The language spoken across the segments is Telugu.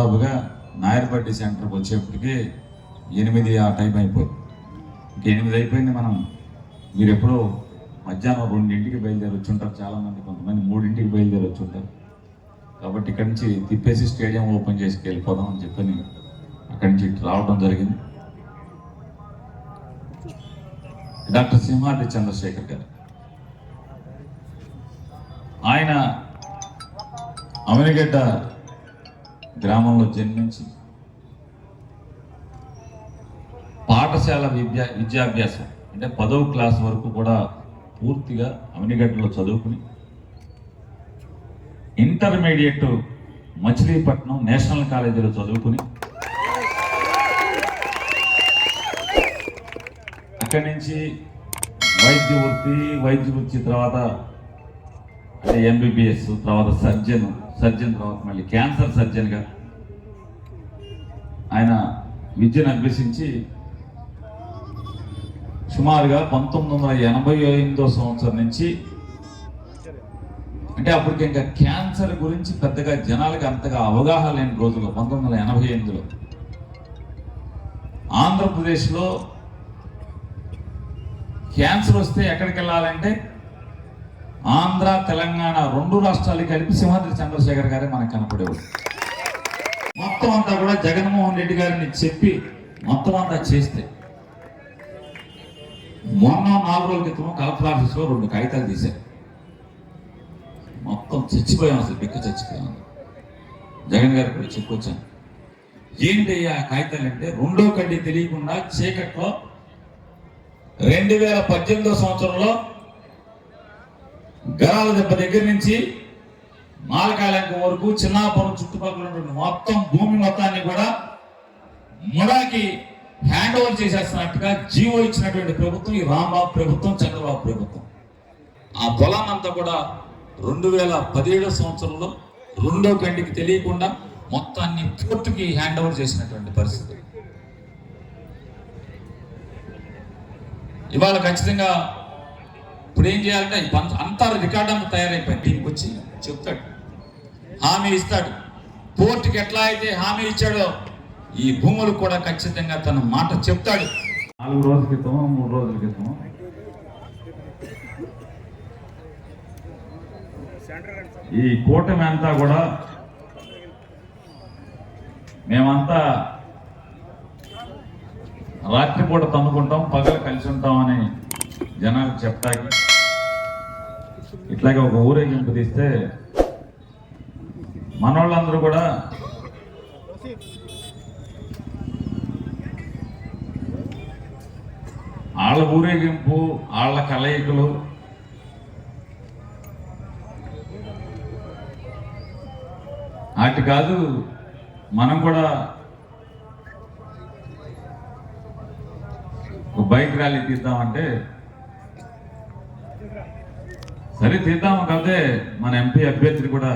దాదాపుగా నాయర్పట్టి సెంటర్కి వచ్చేప్పటికి ఎనిమిది ఆ టైం అయిపోయింది ఇంక ఎనిమిది అయిపోయింది మనం. మీరు ఎప్పుడో మధ్యాహ్నం రెండింటికి బయలుదేరి వచ్చుంటారు చాలామంది కొంతమంది మూడింటికి బయలుదేరి వచ్చుంటారు. కాబట్టి ఇక్కడి నుంచి తిప్పేసి స్టేడియం ఓపెన్ చేసి వెళ్ళిపోదాం అని చెప్పని అక్కడి నుంచి రావడం జరిగింది. డాక్టర్ సింహాద్రి చంద్రశేఖర్ గారు. ఆయన అమనిగడ్డ గ్రామంలో జన్మించి పాఠశాల విద్యా విద్యాభ్యాసం అంటే పదవ క్లాస్ వరకు కూడా పూర్తిగా అమినిగడ్డలో చదువుకుని ఇంటర్మీడియట్ మచిలీపట్నం నేషనల్ కాలేజీలో చదువుకుని అక్కడి నుంచి వైద్య వృత్తి వైద్య వృత్తి తర్వాత అంటే ఎంబీబీఎస్ తర్వాత సర్జన్ సర్జన్ తర్వాత మళ్ళీ క్యాన్సర్ సర్జన్గా ఆయన విద్యను అభ్యసించి సుమారుగా పంతొమ్మిది వందల ఎనభై ఎనిమిదో సంవత్సరం నుంచి అంటే అప్పటికి ఇంకా క్యాన్సర్ గురించి పెద్దగా జనాలకు అంతగా అవగాహన లేని రోజుల్లో పంతొమ్మిది వందల ఎనభై ఎనిమిదిలో ఆంధ్రప్రదేశ్లో క్యాన్సర్ వస్తే ఎక్కడికి వెళ్ళాలంటే ఆంధ్ర తెలంగాణ రెండు రాష్ట్రాలు కలిపి సింహాద్రి చంద్రశేఖర్ గారే మనకు కనపడేవాడు మొత్తం అంతా కూడా జగన్మోహన్ రెడ్డి గారిని చెప్పి మొత్తం అంతా చేస్తే మొన్న నాలుగు రోజుల క్రితం కలెక్టర్ ఆఫీస్లో రెండు కాగితాలు తీశారు. మొత్తం చచ్చిపోయాం అసలు బిక్క చచ్చిపోయాం. జగన్ గారికి కూడా చెప్పుకొచ్చాను ఏంటి ఆ కాగితాలు అంటే రెండో కడ్డీ తెలియకుండా చీకట్లో రెండు వేల పద్దెనిమిదో సంవత్సరంలో గరాల దెబ్బ దగ్గర నుంచి మాలకాలంక వరకు చిన్నాపురం చుట్టుపక్కల ఉన్నటువంటి మొత్తం భూమి మొత్తాన్ని కూడా ముడాకి హ్యాండ్ ఓవర్ చేసేస్తున్నట్టుగా జీవో ఇచ్చినటువంటి ప్రభుత్వం ఈ రాంబాబు ప్రభుత్వం చంద్రబాబు ప్రభుత్వం. ఆ పొలాన్నంతా కూడా రెండు వేల పదిహేడో సంవత్సరంలో రెండో కంటికి తెలియకుండా మొత్తాన్ని పూర్తికి హ్యాండ్ ఓవర్ చేసినటువంటి పరిస్థితి. ఇవాళ ఖచ్చితంగా ఇప్పుడు ఏం చేయాలంటే అంతా రికార్డ్ అంతా తయారైపోయింది. దీనికి వచ్చి చెప్తాడు. హామీ ఇస్తాడు. కోర్టుకి ఎట్లా అయితే హామీ ఇచ్చాడో ఈ భూములు కూడా ఖచ్చితంగా తన మాట చెప్తాడు. నాలుగు రోజుల క్రితం మూడు రోజుల క్రితం ఈ కూటమి అంతా కూడా మేమంతా రాత్రిపూట తన్నుకుంటాం పగలు కలిసి ఉంటామని జనాలు చెప్తాకి ఇట్లాగే ఒక ఊరేగింపు తీస్తే మనోళ్ళందరూ కూడా వాళ్ళ ఊరేగింపు వాళ్ళ కలయికలు అటు కాదు మనం కూడా ఒక బైక్ ర్యాలీ తీద్దామంటే సరే తీద్దాం. కాకపోతే మన ఎంపీ అభ్యర్థిని కూడా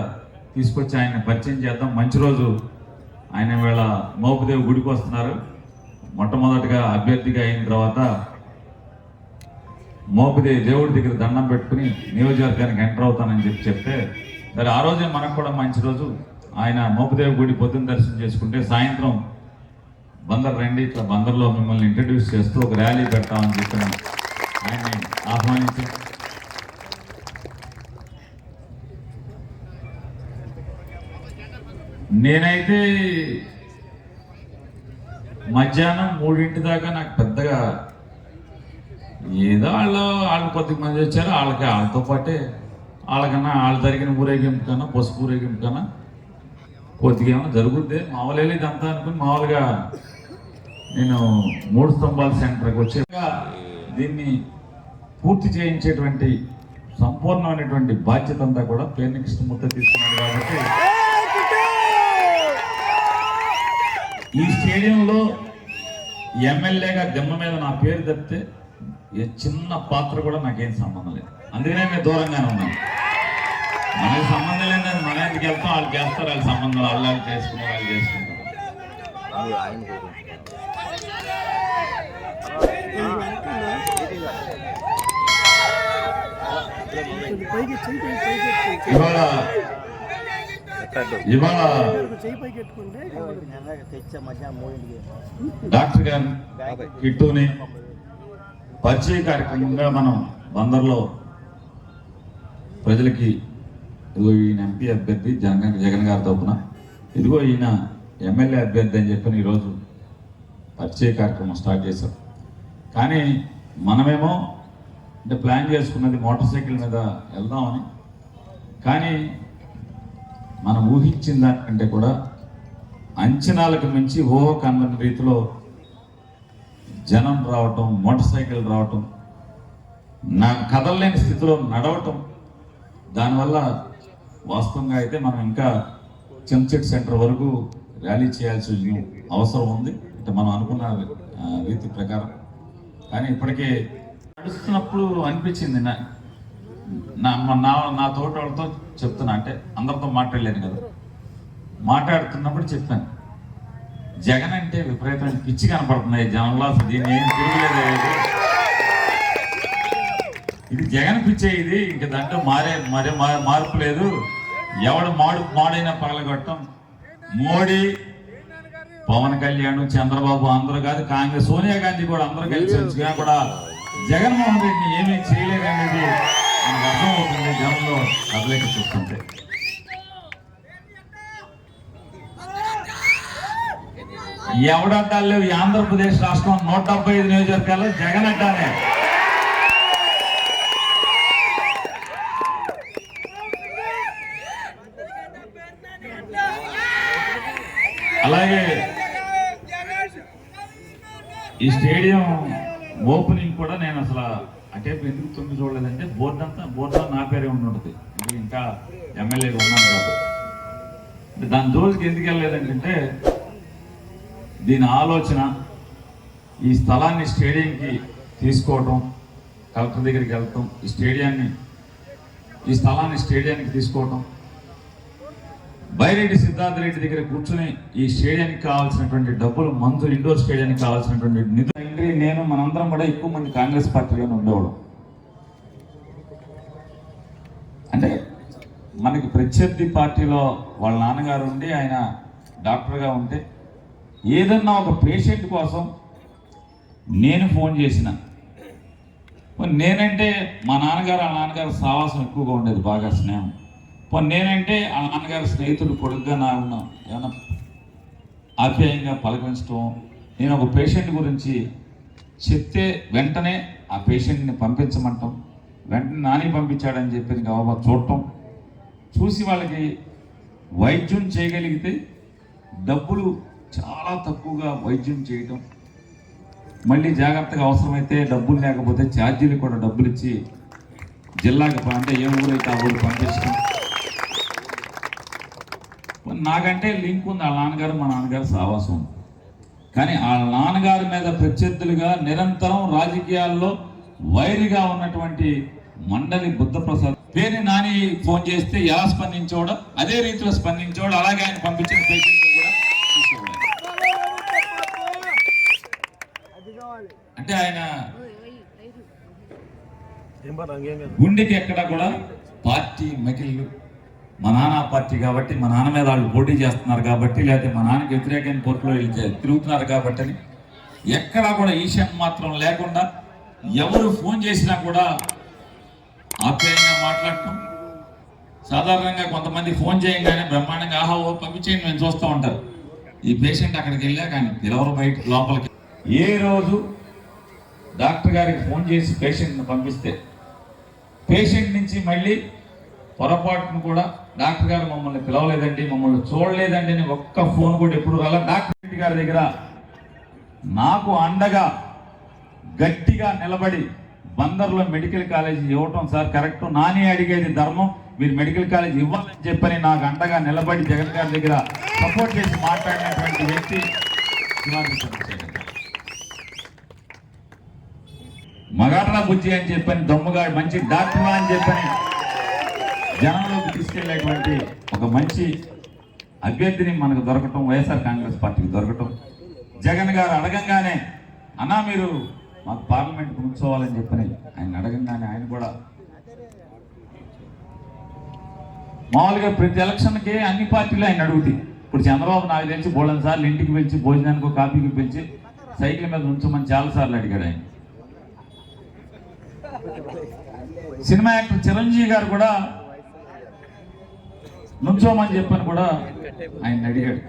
తీసుకొచ్చి ఆయన పరిచయం చేద్దాం. మంచి రోజు. ఆయన వేళ మోపదేవి గుడికి వస్తున్నారు. మొట్టమొదటిగా అభ్యర్థిగా అయిన తర్వాత మోపదేవి దేవుడి దగ్గర దండం పెట్టుకుని నియోజకవర్గానికి ఎంటర్ అవుతానని చెప్పి చెప్తే సరే ఆ రోజే మనకు కూడా మంచి రోజు. ఆయన మోపదేవి గుడి పొద్దున్న దర్శనం చేసుకుంటే సాయంత్రం బందర్ రండి ఇట్లా బందర్లో మిమ్మల్ని ఇంట్రడ్యూస్ చేస్తూ ఒక ర్యాలీ పెడతామని చెప్పిన ఆయన్ని ఆహ్వానించారు. నేనైతే మధ్యాహ్నం మూడింటి దాకా నాకు పెద్దగా ఏదో వాళ్ళు వాళ్ళు కొద్ది మంది వచ్చారు వాళ్ళకి వాళ్ళతో పాటే వాళ్ళకన్నా వాళ్ళు జరిగిన ఊరేగింపు కన్నా పసుపు ఊరేగింపు కన్నా కొద్దిగా ఏమైనా జరుగుద్ది. మామూలు ఇదంతా అనుకుని మామూలుగా నేను మూడు స్తంభాల సెంటర్కి వచ్చి దీన్ని పూర్తి చేయించేటువంటి సంపూర్ణమైనటువంటి బాధ్యత అంతా కూడా పేర్ని కృష్ణమూర్తి తీసుకున్నాడు కాబట్టి ఈ స్టేడియంలో ఎమ్మెల్యేగా దెమ్మ మీద నా పేరు తప్పితే ఏ చిన్న పాత్ర కూడా నాకేం సంబంధం లేదు. అందుకనే నేను దూరంగానే ఉన్నాను. మనకి సంబంధం లేదని మన ఎందుకు వెళ్తాం వాళ్ళకి చేస్తారు వాళ్ళ సంబంధం వాళ్ళు వాళ్ళు చేసుకున్నారు వాళ్ళు పైకి ఇవాళ ఇవాళ డాక్టర్ గారు కిట్టుని పరిచయ కార్యక్రమంగా మనం బందర్లో ప్రజలకి ఇదిగో ఈయన ఎంపీ అభ్యర్థి జగన్ జగన్ గారి తరపున. ఇదిగో ఈయన ఎమ్మెల్యే అభ్యర్థి అని చెప్పి ఈరోజు పరిచయ కార్యక్రమం స్టార్ట్ చేశాం కానీ మనమేమో అంటే ప్లాన్ చేసుకున్నది మోటార్ సైకిల్ మీద వెళ్దామని. కానీ మనం ఊహించిన దానికంటే కూడా అంచనాలకు మించి ఊహకన్న రీతిలో జనం రావటం మోటార్ సైకిల్ రావటం నా కదలలేని స్థితిలో నడవటం దానివల్ల వాస్తవంగా అయితే మనం ఇంకా చెంచెట్ సెంటర్ వరకు ర్యాలీ చేయాల్సిన అవసరం ఉంది. అంటే మనం అనుకున్న రీతి ప్రకారం. కానీ ఇప్పటికే నడుస్తున్నప్పుడు అనిపించింది నా నా నా తోటి వాళ్ళతో చెప్తున్నా అంటే అందరితో మాట్లాడలేను కదా. మాట్లాడుతున్నప్పుడు చెప్పాను. జగన్ అంటే విపరీతమైన పిచ్చి కనపడుతున్నాయి జనంలో అసలు దీన్ని ఏం తిరగలేదు ఇది. జగన్ పిచ్చే ఇది ఇంక దాంట్లో మారే మరే మా- మార్పు లేదు. ఎవడు మాడు మాడైనా పగలగొట్టం. మోడీ పవన్ కళ్యాణ్ చంద్రబాబు అందరూ కాదు కాంగ్రెస్ సోనియా గాంధీ కూడా అందరూ కలిసి వచ్చినా కూడా జగన్మోహన్ రెడ్డిని ఏమీ చేయలేదు అనేది మనకు అర్థమవుతుంది జనంలో కదలేక చూస్తుంటే. ఎవడంటారు లేవు ఈ ఆంధ్రప్రదేశ్ రాష్ట్రం నూట డెబ్బై ఐదు నియోజకవర్గాల్లో జగన్ అంటానే. అలాగే ఈ స్టేడియం ఓపెనింగ్ కూడా నేను అసలు అంటే ఎందుకు తొమ్మిది చూడలేదంటే బోర్డు అంతా బోర్డు నా పేరే ఉండి ఉంటుంది అంటే ఇంకా ఎమ్మెల్యేగా ఉన్నాను కాబట్టి అంటే దాని జోలికి ఎందుకు వెళ్ళలేదంటే దీని ఆలోచన ఈ స్థలాన్ని స్టేడియంకి తీసుకోవటం కలెక్టర్ దగ్గరికి వెళ్తాం ఈ స్టేడియాన్ని ఈ స్థలాన్ని స్టేడియానికి తీసుకోవటం బైరెడ్డి సిద్ధార్థ రెడ్డి దగ్గర కూర్చుని ఈ స్టేడియానికి కావాల్సినటువంటి డబ్బులు మంజూరు ఇండోర్ స్టేడియానికి కావాల్సినటువంటి నిధులు తండ్రి నేను మనందరం కూడా ఎక్కువ మంది కాంగ్రెస్ పార్టీలోనే ఉండేవాడు అంటే మనకి ప్రత్యర్థి పార్టీలో వాళ్ళ నాన్నగారు ఉండి ఆయన డాక్టర్గా ఉంటే ఏదన్నా ఒక పేషెంట్ కోసం నేను ఫోన్ చేసిన. నేనంటే మా నాన్నగారు ఆ నాన్నగారు సావాసం ఎక్కువగా ఉండేది బాగా స్నేహం. పోనీ నేనంటే ఆ నాన్నగారి స్నేహితుడు కొడుకుగా నా ఉన్నా ఏమన్నా ఆప్యాయంగా పలకరించడం నేను ఒక పేషెంట్ గురించి చెప్తే వెంటనే ఆ పేషెంట్ని పంపించమంటాం. వెంటనే నాని పంపించాడని చెప్పి గబాబా చూడటం. చూసి వాళ్ళకి వైద్యం చేయగలిగితే డబ్బులు చాలా తక్కువగా వైద్యం చేయటం. మళ్ళీ జాగ్రత్తగా అవసరమైతే డబ్బులు లేకపోతే ఛార్జీలు కూడా డబ్బులు ఇచ్చి జిల్లాకి అంటే ఏ ఊరైతే ఆ ఊరు పంపించడం నాకంటే లింక్ ఉంది వాళ్ళ నాన్నగారు మా నాన్నగారు సావాసం కానీ వాళ్ళ నాన్నగారి మీద ప్రత్యర్థులుగా నిరంతరం రాజకీయాల్లో వైరిగా ఉన్నటువంటి మండలి బుద్ధప్రసాద్ పేరు నాని ఫోన్ చేస్తే ఎలా స్పందించోడో అదే రీతిలో స్పందించోడు అలాగే ఆయన పంపించిన పేషెంట్ కూడా అంటే ఆయన గుండెకి ఎక్కడ కూడా పార్టీ మకిళ్ళు మా నాన్న పార్టీ కాబట్టి మా నాన్న మీద వాళ్ళు పోటీ చేస్తున్నారు కాబట్టి లేకపోతే మా నాన్నకి వ్యతిరేకమైన పోర్టులో తిరుగుతున్నారు కాబట్టి అని ఎక్కడా కూడా ఈశాన్ మాత్రం లేకుండా ఎవరు ఫోన్ చేసినా కూడా ఆప్యాయంగా మాట్లాడటం. సాధారణంగా కొంతమంది ఫోన్ చేయగానే బ్రహ్మాండంగా ఆహా ఓ పంపించేయండి మేము చూస్తూ ఉంటారు ఈ పేషెంట్ అక్కడికి వెళ్ళా కానీ పిలవరు బయట లోపలికి. ఏ రోజు డాక్టర్ గారికి ఫోన్ చేసి పేషెంట్ని పంపిస్తే పేషెంట్ నుంచి మళ్ళీ పొరపాటును కూడా డాక్టర్ గారు మమ్మల్ని పిలవలేదండి మమ్మల్ని చూడలేదండి అని ఒక్క ఫోన్ కూడా ఎప్పుడు రాలా. డాక్టర్ రెడ్డి గారి దగ్గర నాకు అండగా గట్టిగా నిలబడి బందర్లో మెడికల్ కాలేజ్ ఇవ్వటం సార్ కరెక్ట్. నాని అడిగేది ధర్మం మీరు మెడికల్ కాలేజ్ ఇవ్వాలని చెప్పని నాకు అండగా నిలబడి జగన్ గారి దగ్గర సపోర్ట్ చేసి మాట్లాడినటువంటి వ్యక్తి మగాట్రా బుజ్జి అని చెప్పని దమ్ముగా మంచి డాక్టర్ అని చెప్పని జనంలోకి తీసుకెళ్ళేటువంటి ఒక మంచి అభ్యర్థిని మనకు దొరకటం వైఎస్ఆర్ కాంగ్రెస్ పార్టీకి దొరకటం. జగన్ గారు అడగంగానే అన్నా మీరు మాకు పార్లమెంట్కి ఉంచోవాలని చెప్పని ఆయన అడగంగానే ఆయన కూడా మామూలుగా ప్రతి ఎలక్షన్కి అన్ని పార్టీలు ఆయన అడుగుతాయి. ఇప్పుడు చంద్రబాబు నాకు తెలిసి బోళన్ సార్లు ఇంటికి పిలిచి భోజనానికి కాఫీకి పిలిచి సైకిల్ మీద ఉంచమని చాలా సార్లు అడిగాడు ఆయన. సినిమా యాక్టర్ చిరంజీవి గారు కూడా నుంచోమని చెప్పని కూడా ఆయన అడిగాడు.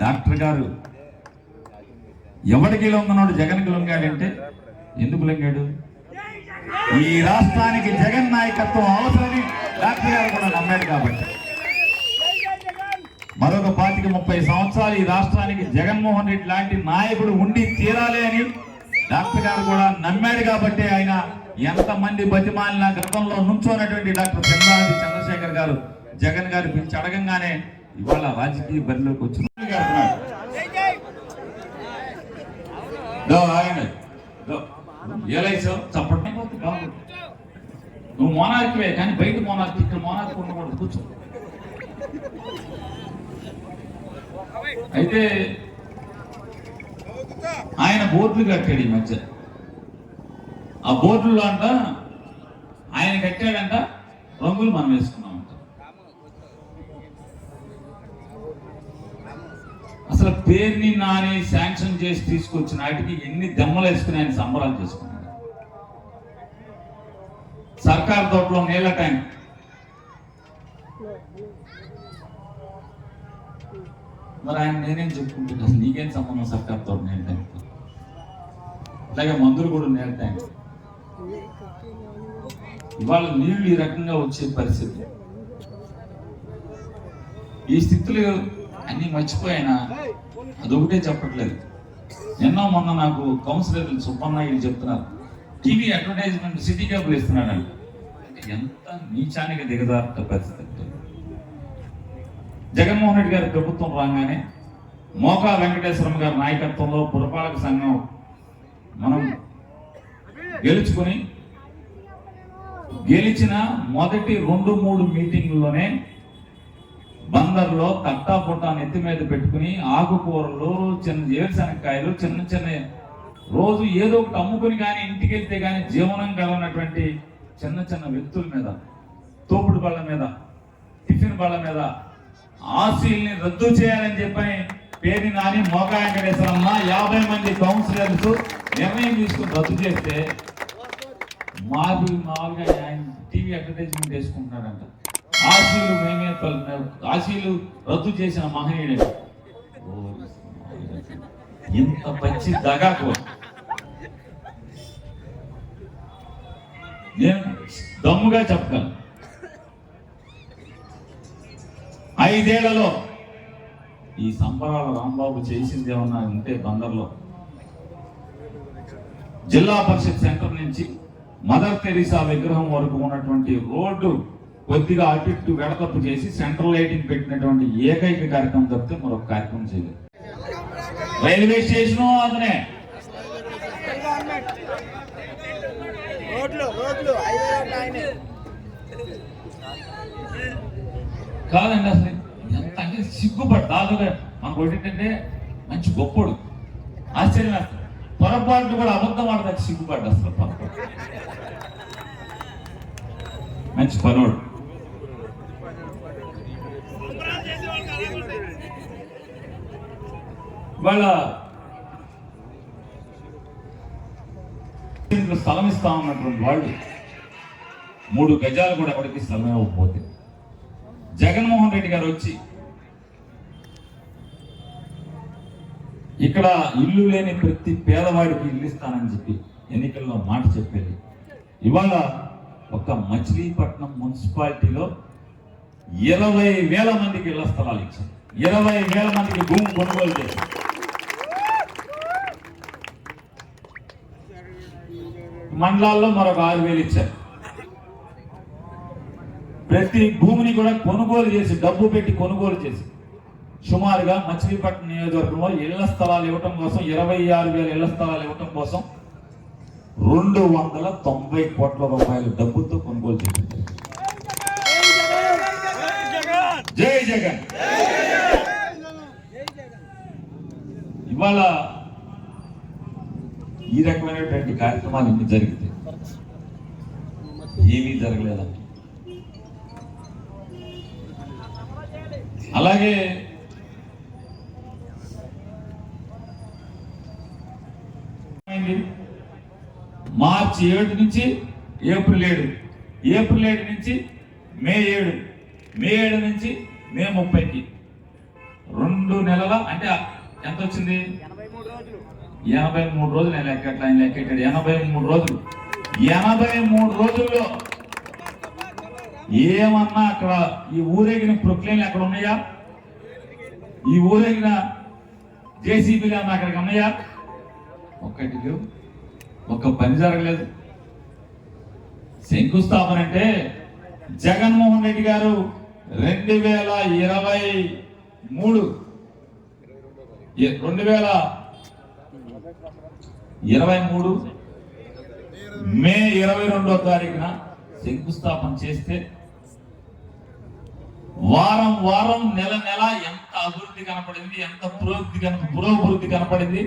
డాక్టర్ గారు ఎవడికి లొంగనాడు జగన్కి లొంగాడంటే ఎందుకు లొంగాడు? ఈ రాష్ట్రానికి జగన్ నాయకత్వం అవసరమని డాక్టర్ గారు కూడా నమ్మాడు కాబట్టి. మరొక పాతిక ముప్పై సంవత్సరాలు ఈ రాష్ట్రానికి జగన్మోహన్ రెడ్డి లాంటి నాయకుడు ఉండి తీరాలి అని డాక్టర్ గారు కూడా నమ్మాడు కాబట్టి ఆయన ఎంతమంది బతిమాలిన గతంలో నుంచోనటువంటి డాక్టర్ చంద్రాది చంద్రశేఖర్ గారు జగన్ గారు పిలిచి అడగంగానే ఇవాళ రాజకీయ బరిలోకి వచ్చిన నువ్వు మోనార్కివే కానీ బయట మోనార్కి ఇక్కడ మోనార్కి ఉండకూడదు కూర్చో. అయితే ఆయన బోర్డులు కట్టాడు ఈ మధ్య. ఆ బోర్డులో అంట ఆయన కట్టాడంట రంగులు మనం వేసుకున్నాం అసలు పేరుని నాని శాంక్షన్ చేసి తీసుకొచ్చిన వాటికి ఎన్ని దెమ్మలు వేసుకుని ఆయన సంబరాలు చేసుకున్నాడు. సర్కార్ తోటలో నీళ్ళ ట్యాంక్. మరి ఆయన నేనేం చెప్పుకుంటున్నా అసలు నీకేం సంబంధం సర్కార్ తోట నీళ్ళ ట్యాంక్? అలాగే మందులు కూడా నీళ్ళ ట్యాంక్. ఇవాళ నీళ్ళు ఈ రకంగా వచ్చే పరిస్థితి. ఈ స్థితిలో అన్ని మర్చిపోయినా అదొకటే చెప్పట్లేదు. నిన్న మొన్న నాకు కౌన్సిలర్ సుబ్బన్న చెప్తున్నారు. టీవీ అడ్వర్టైజ్మెంట్ సిటీ క్యాబ్లు ఇస్తున్నాడు ఎంత నీచానికి దిగజారుత పరిస్థితి అంటే. జగన్మోహన్ రెడ్డి గారి ప్రభుత్వం రాగానే మోకా వెంకటేశ్వరం గారి నాయకత్వంలో పురపాలక సంఘం మనం గెలుచుకొని గెలిచిన మొదటి రెండు మూడు మీటింగ్లోనే బందర్లో తట్టా పుట్టా ఎత్తి మీద పెట్టుకుని ఆకుకూరలు చిన్న ఏరుశనక్కాయలు చిన్న చిన్న రోజు ఏదో ఒకటి అమ్ముకుని కానీ ఇంటికి వెళ్తే కానీ జీవనం కలవనటువంటి చిన్న చిన్న వ్యక్తుల మీద తోపుడు బళ్ళ మీద టిఫిన్ బళ్ళ మీద ఆశీల్ని రద్దు చేయాలని చెప్పని పేరు నాని మోకా వెంకటేశ్వరమ్మ యాభై మంది కౌన్సిలర్స్ నిర్ణయం తీసుకుని రద్దు చేస్తే మాకు మామూలుగా ఆయన టీవీ అడ్వర్టైజ్మెంట్ వేసుకుంటున్నాడంట ఆశీలు మేమే ఆశీలు రద్దు చేసిన మహనీయుడు. ఇంత పచ్చి దగాకు. నేను దమ్ముగా చెప్పగలను ఐదేళ్ళలో ఈ సంబరాల రాంబాబు చేసింది ఏమన్నా ఉంటే బందర్లో జిల్లా పరిషత్ సెంటర్ నుంచి మదర్ తెరీసా విగ్రహం వరకు ఉన్నటువంటి రోడ్డు కొద్దిగా అటు ఇటు వెడతప్పు చేసి సెంట్రల్ లైటింగ్ పెట్టినటువంటి ఏకైక కార్యక్రమం తప్పితే మరొక కార్యక్రమం చేయలేదు. రైల్వే స్టేషన్ అతనే కాదండి అసలు ఎంత అంటే సిగ్గుపడు దాదాగా మనకు ఏంటంటే మంచి గొప్పోడు. ఆశ్చర్యం వేస్తుంది పొరపాటు కూడా అబద్ధం ఆడదానికి సిగ్గుపడ్డా అసలు మంచి పనోడు. వాళ్ళ స్థలం ఇస్తా ఉన్నటువంటి వాళ్ళు మూడు గజాలు కూడా ఎవరికి స్థలం ఇవ్వకపోతే జగన్మోహన్ రెడ్డి గారు వచ్చి ఇక్కడ ఇల్లు లేని ప్రతి పేదవాడికి ఇల్లు ఇస్తానని చెప్పి ఎన్నికల్లో మాట చెప్పేది. ఇవాళ ఒక మచిలీపట్నం మున్సిపాలిటీలో ఇరవై వేల మందికి ఇళ్ళ స్థలాలు ఇచ్చారు. ఇరవై వేల మందికి భూమి కొనుగోలు చేశారు. మండలాల్లో మరొక ఆరు వేలు ఇచ్చారు. ప్రతి భూమిని కూడా కొనుగోలు చేసి డబ్బు పెట్టి కొనుగోలు చేసి సుమారుగా మచిలీపట్నం నియోజకవర్గంలో ఇళ్ళ స్థలాలు ఇవ్వటం కోసం ఇరవై ఆరు వేల ఇళ్ళ స్థలాలు ఇవ్వటం కోసం రెండు వందల తొంభై కోట్ల రూపాయలు డబ్బుతో కొనుగోలు చేసింది జై జగన్. ఇవాళ ఈ రకమైనటువంటి కార్యక్రమాలు ఇన్ని జరిగితే ఏమీ జరగలేదండి. అలాగే అయింది. మార్చి ఏడు నుంచి ఏప్రిల్ ఏడు. ఏప్రిల్ ఏడు నుంచి మే ఏడు. మే ఏడు నుంచి మే ముప్పైకి. రెండు నెలల అంటే ఎంత వచ్చింది? ఎనభై మూడు రోజులు. ఎనభై మూడు రోజులు నేను ఆయన లెక్కెట్టాడు ఎనభై మూడు రోజులు. ఎనభై మూడు రోజుల్లో ఏమన్నా అక్కడ ఈ ఊరేగిన ప్రొక్లైన్లు అక్కడ ఉన్నాయా? ఈ ఊరేగిన జేసీబీలు అన్న అక్కడికి ఉన్నాయా ఒక్కటి లేవు ఒక్క పని జరగలేదు. శంకుస్థాపన అంటే జగన్మోహన్ రెడ్డి గారు రెండు వేల ఇరవై మూడు. రెండు వేల ఇరవై మూడు మే ఇరవై రెండో తారీఖున శంకుస్థాపన చేస్తే వారం వారం నెల నెల ఎంత అభివృద్ధి కనపడింది ఎంత పురోగతి కన పురోభివృద్ధి కనపడింది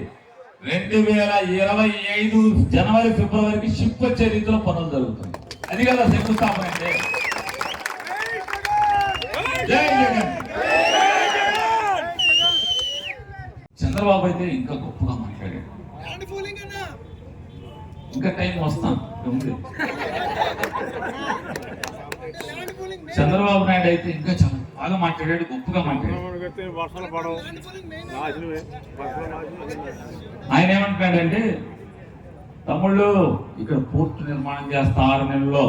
రెండు వేల ఇరవై ఐదు జనవరి ఫిబ్రవరికి షిప్ వచ్చే రీతిలో పనులు జరుగుతుంది అది కదా శంకుస్థాపన అంటే. చంద్రబాబు అయితే ఇంకా గొప్పగా మాట్లాడాడు. ఇంకా టైం వస్తాం. చంద్రబాబు నాయుడు అయితే ఇంకా చాలా బాగా మాట్లాడాడు గొప్పగా మాట్లాడాడు. ఆయన ఏమంటున్నాడంటే తమ్ముళ్ళు ఇక్కడ పోర్టు నిర్మాణం చేస్తా ఆరు నెలల్లో.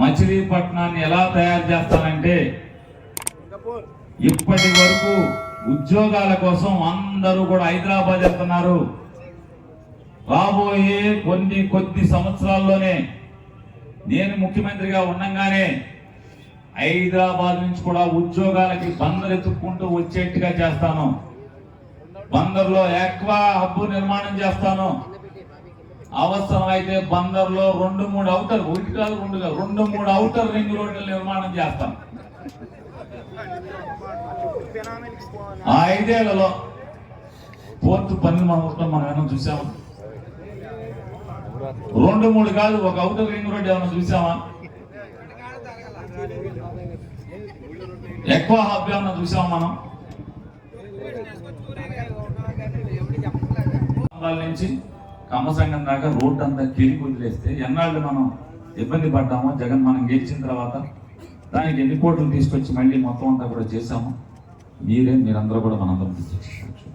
మచిలీపట్నాన్ని ఎలా తయారు చేస్తానంటే ఇప్పటి వరకు ఉద్యోగాల కోసం అందరూ కూడా హైదరాబాద్ వెళ్తున్నారు. రాబోయే కొన్ని కొద్ది సంవత్సరాల్లోనే నేను ముఖ్యమంత్రిగా ఉండంగానే హైదరాబాద్ నుంచి కూడా ఉద్యోగాలకి బందర్ ఎత్తుక్కుంటూ వచ్చేట్టుగా చేస్తాను. బందర్లో ఎక్కువ హబ్బు నిర్మాణం చేస్తాను. అవసరం అయితే బందర్లో రెండు మూడు అవుటర్ ఒకటి కాదు రెండు కాదు రెండు మూడు అవుటర్ రింగ్ రోడ్లు నిర్మాణం చేస్తాను. ఆ ఐదేళ్ళలో పోర్టు పనులు మనం మనం ఏమైనా చూసామా రెండు మూడు కాదు ఒక అవుటర్ రింగ్ రోడ్ ఏమైనా చూసామా ఎక్కువ హబ్ చూసాం మనం. నుంచి కమ్మసంగం దాకా రోడ్డు అంతా తిరిగి వదిలేస్తే ఎన్నాళ్ళు మనం ఇబ్బంది పడ్డామో జగన్ మనం గెలిచిన తర్వాత దానికి ఎన్ని కోట్లు తీసుకొచ్చి మళ్ళీ మొత్తం అంతా కూడా చేశాము మీరే మీరందరూ కూడా మనందరం గుర్తించుకోవచ్చు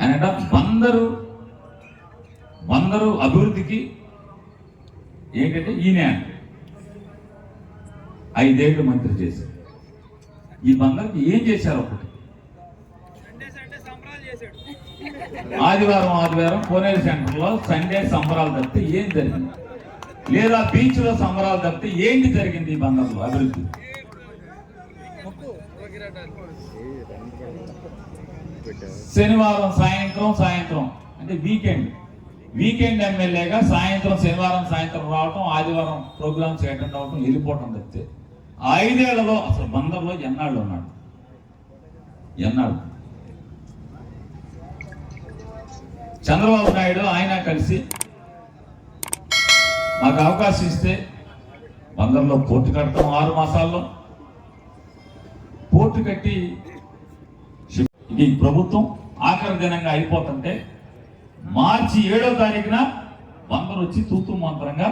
ఆయన బందరు అందరూ అభివృద్ధికి ఏంటంటే ఈయన ఐదేళ్ళు మంత్రి చేశారు. ఈ బంగారు ఏం చేశారు ఒకటి? ఆదివారం ఆదివారం కోనేరు సెంటర్లో సండే సంబరాలు తప్పితే ఏం జరిగింది? లేదా బీచ్లో సంబరాలు తప్పితే ఏంటి జరిగింది ఈ బందర్లో అభివృద్ధి? శనివారం సాయంత్రం సాయంత్రం అంటే వీకెండ్. వీకెండ్ ఎమ్మెల్యేగా సాయంత్రం శనివారం సాయంత్రం రావటం ఆదివారం ప్రోగ్రామ్స్ అటెండ్ అవటం వెళ్ళిపోవటం తప్పితే ఐదేళ్ళలో అసలు బందర్లో ఎన్నాళ్ళు ఉన్నాడు? ఎన్నాడు చంద్రబాబు నాయుడు ఆయన కలిసి మాకు అవకాశం ఇస్తే బందర్లో పోర్టు కడతాం ఆరు మాసాల్లో. పోర్టు కట్టి ఇది ప్రభుత్వం ఆఖరి దినంగా అయిపోతుంటే మార్చి ఏడో తారీఖున బందరు వచ్చి తూతూ మంత్రంగా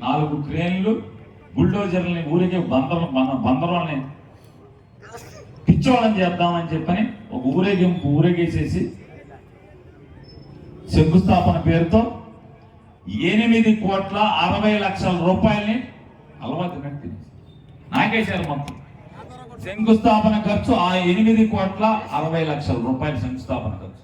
నాలుగు క్రేన్లు బుల్డోజర్లని ఊరికే బందరు మన బందరులని పిచ్చోళం చేద్దామని చెప్పని ఒక ఊరేగింపు ఊరేగేసేసి శంకుస్థాపన పేరుతో ఎనిమిది కోట్ల అరవై లక్షల రూపాయల్ని అలవాటు కట్టి నాకేశారు మొత్తం శంకుస్థాపన ఖర్చు ఆ ఎనిమిది కోట్ల అరవై లక్షల రూపాయల శంకుస్థాపన ఖర్చు.